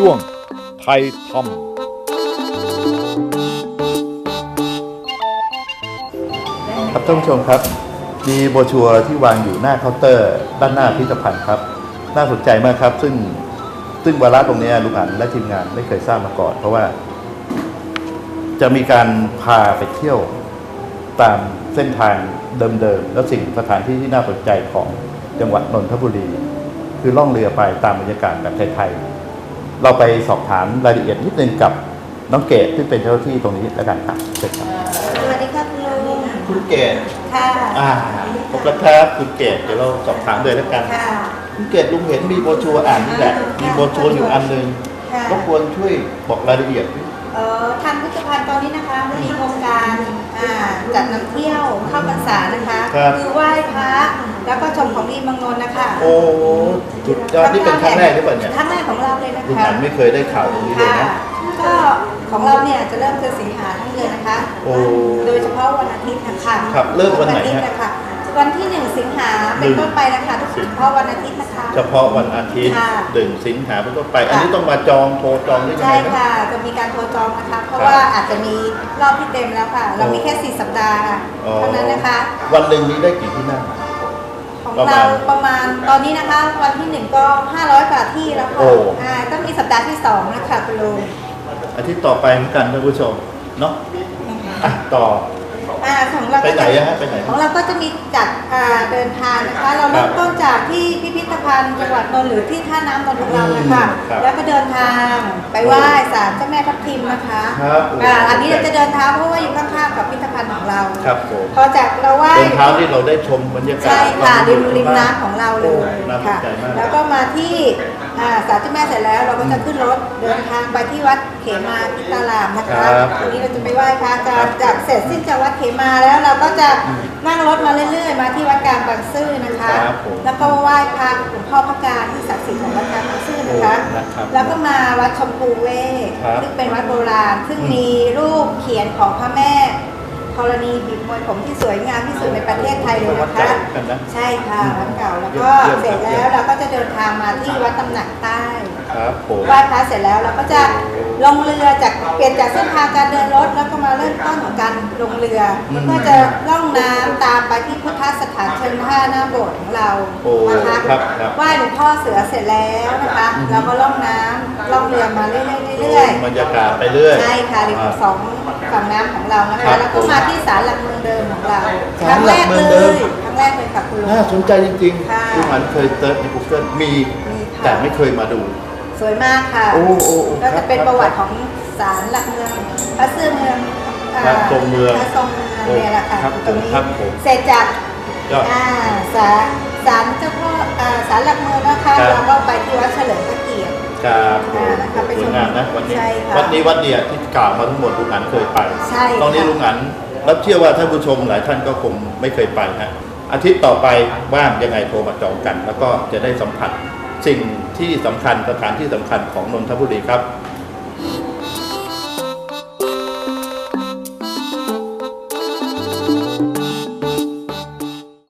ช่วงไทยทครับท่านผู้ชมครับ มีโบชัวที่วางอยู่หน้าเคาน์เตอร์ ด้านหน้าพิพิธภัณฑ์ครับ น่าสนใจมากครับ ซึ่งซึ่งวาระตรงนี้ลุงอันและทีมงานไม่เคยทราบมาก่อน เพราะว่า จะมีการพาไปเที่ยวตามเส้นทางเดิมๆ และสิ่งสถานที่ที่น่าสนใจของจังหวัดนนทบุรี คือล่องเรือไปตามบรรยากาศแบบไทยๆ เราไปสอบถามรายละเอียดนิดนึงกับน้องเกดที่เป็นเจ้าหน้าที่ตรงนี้แล้วกันครับเชิญครับสวัสดีครับคุณลุงคุณเกดค่ะอ่าขอบคุณครับคุณเกดเดี๋ยวเราสอบถามเลยแล้วกันค่ะคุณเกดลุงเห็นมีโบรชัวร์อ่านนี่แหละมีโบรชัวร์อยู่อันหนึ่งค่ะรบกวนช่วยบอกรายละเอียดเอ่อทางพิพิธภัณฑ์ตอนนี้นะคะมีโครงการอ่าจัดนำเที่ยวเข้าพรรษานะคะครับอไหว้พระ แล้วก็ชมของดีเมืองนนท์นะคะโอ้สุดยอดนี่เป็นครั้งแรกหรือเปล่าเนี่ยครั้งแรกของเราเลยนะลุงคะ อันไม่เคยได้ข่าวตรงนี้เลยค่ะนะ ก็ของเราเนี่ยจะเริ่มเดือนสิงหาทั้งเดือนนะคะ โอ้โดยเฉพาะวันอาทิตย์นะคะครับเริ่มวันไหนฮะ อาทิตย์นะคะวันที่หนึ่งสิงหาเป็นต้นไปนะคะทุกเฉพาะวันอาทิตย์นะคะ เฉพาะวันอาทิตย์ค่ะหนึ่งสิงหาเป็นต้นไป อันนี้ต้องมาจองโทรจองได้ยังใช่ไงไหมค่ะ จะมีการโทรจองนะคะ เพราะครับว่าอาจจะมีรอบที่เต็มแล้วค่ะ เรามีแค่4สัปดาห์อ๋อ เท่านั้นนะคะ วันหนึ่งนี้ได้กี่ที่นั่ง ของประมาเราณประมาณตอนนี้นะคะ วันที่หนึ่งก็ 500กว่าที่แล้วโอ้ค่ะอ่าต้องมีสัปดาห์ที่สองนะคะคุณลุงอาทิตย์ต่อไปเหมือนกันท่านผู้ชมเนาะอะต่ออ่าของเราไปก็ไหนจะอะฮะไปไหน ของเราก็จะมีจัดอ่าเดินทางนะคะ เราเริ่มต้นจากที่พิพิธภัณฑ์จังหวัดนนท์หรือที่ท่าน้ำนนท์ของเรานะคะ ครับแล้วก็เดินทางไปไหว้ศาลเจ้าแม่ทับทิมนะคะครับอ่าอันนี้เราจะเดินเท้าเพราะว่าอยู่ข้างๆกับพิพิธภัณฑ์ของเราครับผม พอจากเราไหว้ เดินเท้าที่เราได้ชมบรรยากาศใช่ค่ะริมวาริมบ้าน้ำของเราเลยโอ้น่าสนค่ะใจมาก แล้วก็มาที่อ่าศาลเจ้าแม่เสร็จแล้วเราก็จะขึ้นรถเดินทางไปที่วัดเขมาพิตารามนะคะครับวันนี้เราจะไปไหว้พระจาครักบจากเสร็จสิ้นจากวัดเขมาแล้วเราก็จะนั่งรถมาเรื่อยๆ มาที่วัดกลางบางซื่อนะคะ ครับผมแล้วก็ไหว้พระหลวงพ่อพระการที่ศักดิ์สิทธิ์ของวัดกลางบางซื่อนะคะโอ้นะครับแล้วก็มาวัดชมพูเวศครับซึ่งเป็นวัดโบราณ ซึ่งมีรูปเขียนของพระแม่ ธรณีบีบมวยผมที่สวยงามที่สุดในประเทศไทยเลยวัดนะเก่าคะกันนะใช่ค่ะวัดเก่าแล้วก็เยี่ยมเสร็จเยี่แล้ยมวเราก็จะเดินทางมาที่วัดตำหนักใต้ครับผมไหว้พระเสร็จแล้วเราก็จะลงเรือจากเปลี่ยนจากเส้นทางการเดินรถแล้วก็มาเริ่มต้นของการลงเรืออเพื่อจะล่องน้ำตามไปที่พุทธสถานเชิงท่าหน้าโบสถ์ของเราโอ้นะคะครับครับไหว้หลวงพ่อเสือเสร็จแล้วนะคะเราก็ล่องน้ำล่องเรือมาเรื่อยๆเรื่อยๆบรรยากาศไปเรื่อยใช่ค่ะริมสอง ฝั่งน้ำของเรานะครัคะบแล้วก็มาที่ศาลหลักเมืองเดิมของเราศาลหลักเมืองเดิมครั้งแรกเลยครั้งแรกเลยค่ะคุณลุงน่าสนใจจริงค่ะๆลุงหันเคยเซิร์ชใน Google มี มีค่ะ แต่ไม่เคยมาดู สวยมากค่ะโอ้โอ้โอ้ก็ครัจะบเป็นครับประวัติของศาลหลักเมืองพระซื่อเมืองอ่าพระทรงเมืองพระทรงเมืองเนี่ยแหละค่ะครับตรงนี้ครับผมเสร็จจากยอดอ่าศาลศาลเจ้าพ่ออ่าศาลหลักเมืองนะคะครับ เราก็ไปที่วัดเฉลิมพระ เกียรติครับผมอ่านะคะไปสชวยมงามนะวันนี้ ใช่ค่ะวัดนี้วัดเดียวที่กล่าวมาทั้งหมดลุงหันเคยไป ใช่ค่ะ ตอนนี้ลุงหันรับเชื่อว่าท่านผู้ชมหลายท่านก็คงไม่เคยไปฮะอาทิตย์ต่อไปว่างยังไงโทรมาจองกัน แล้วก็จะได้สัมผัสสิ่งที่สำคัญสถานที่สำคัญของนนทบุรีครับ